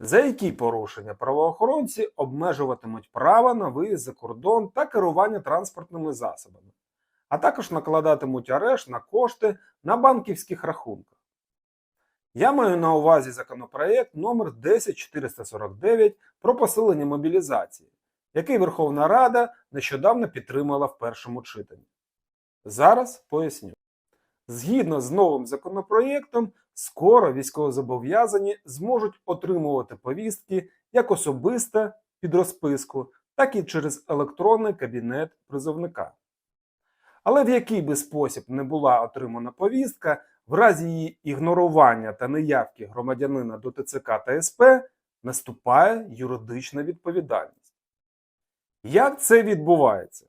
За які порушення правоохоронці обмежуватимуть право на виїзд за кордон та керування транспортними засобами, а також накладатимуть арешт на кошти на банківських рахунках. Я маю на увазі законопроект номер 10449 про посилення мобілізації, який Верховна Рада нещодавно підтримала в першому читанні. Зараз поясню. Згідно з новим законопроєктом, скоро військовозобов'язані зможуть отримувати повістки як особисто під розписку, так і через електронний кабінет призовника. Але в який би спосіб не була отримана повістка, в разі її ігнорування та неявки громадянина до ТЦК та СП наступає юридична відповідальність. Як це відбувається?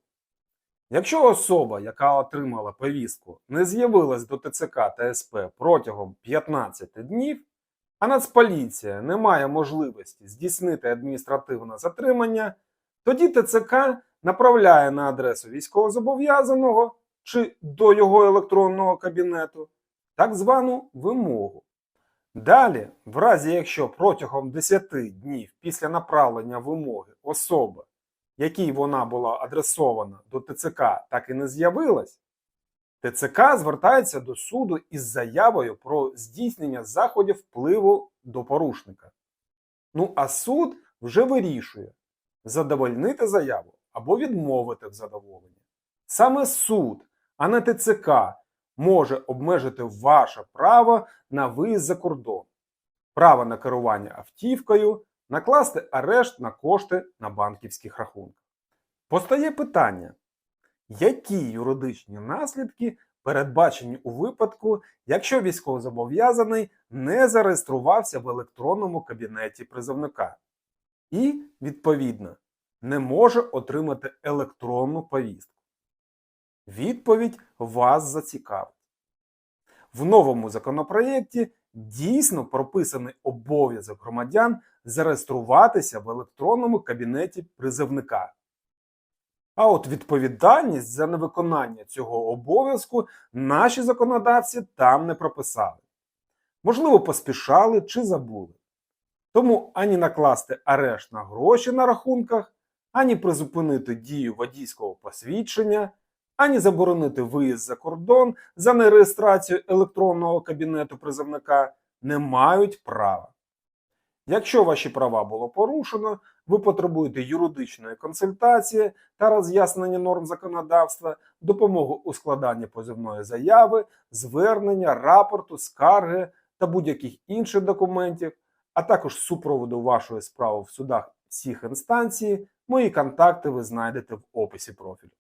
Якщо особа, яка отримала повістку, не з'явилась до ТЦК та СП протягом 15 днів, а Нацполіція не має можливості здійснити адміністративне затримання, тоді ТЦК направляє на адресу військовозобов'язаного чи до його електронного кабінету так звану вимогу. Далі, в разі якщо протягом 10 днів після направлення вимоги особа якій вона була адресована до ТЦК, так і не з'явилась, ТЦК звертається до суду із заявою про здійснення заходів впливу до порушника. Ну а суд вже вирішує задовольнити заяву або відмовити в задоволенні. Саме суд, а не ТЦК, може обмежити ваше право на виїзд за кордон, право на керування автівкою, накласти арешт на кошти на банківських рахунках. Постає питання, які юридичні наслідки передбачені у випадку, якщо військовозобов'язаний не зареєструвався в електронному кабінеті призовника і, відповідно, не може отримати електронну повістку? Відповідь вас зацікавить. В новому законопроєкті дійсно прописаний обов'язок громадян зареєструватися в електронному кабінеті призовника. А от відповідальність за невиконання цього обов'язку наші законодавці там не прописали. Можливо, поспішали чи забули. Тому ані накласти арешт на гроші на рахунках, ані призупинити дію водійського посвідчення, ані заборонити виїзд за кордон за нереєстрацію електронного кабінету призовника не мають права. Якщо ваші права було порушено, ви потребуєте юридичної консультації та роз'яснення норм законодавства, допомогу у складанні позивної заяви, звернення, рапорту, скарги та будь-яких інших документів, а також супроводу вашої справи в судах всіх інстанцій, мої контакти ви знайдете в описі профілю.